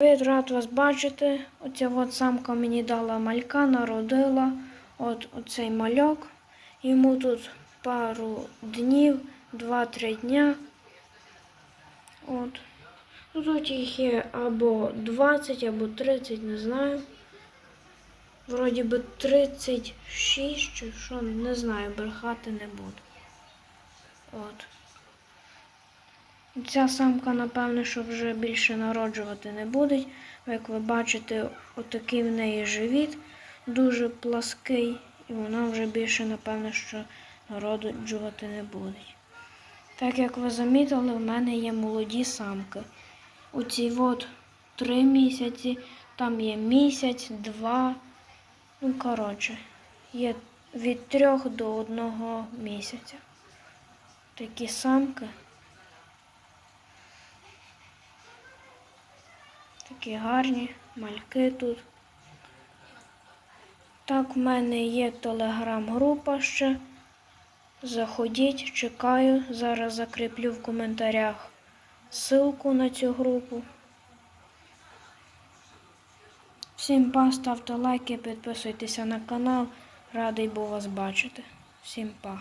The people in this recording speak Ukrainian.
Привіт, рад вас бачити. Оця от самка мені дала малька, народила. От оцей мальок. Йому тут пару днів, 2-3 дня. От. Ну, тут їх є або 20, або 30, не знаю. Вроді би 36 чи що, не знаю, брехати не буду. От. Ця самка, напевно, що вже більше народжувати не буде. Як ви бачите, отакий в неї живіт дуже плаский, і вона вже більше, напевно, що народжувати не буде. Так як ви замітили, в мене є молоді самки. У цій от три місяці, там є місяць, два. Ну, коротше, є від трьох до одного місяця. Такі самки. Такі гарні мальки тут. Так, в мене є телеграм-група ще. Заходіть, чекаю. Зараз закріплю в коментарях ссылку на цю групу. Всім па, ставте лайки, підписуйтеся на канал. Радий був вас бачити. Всім па.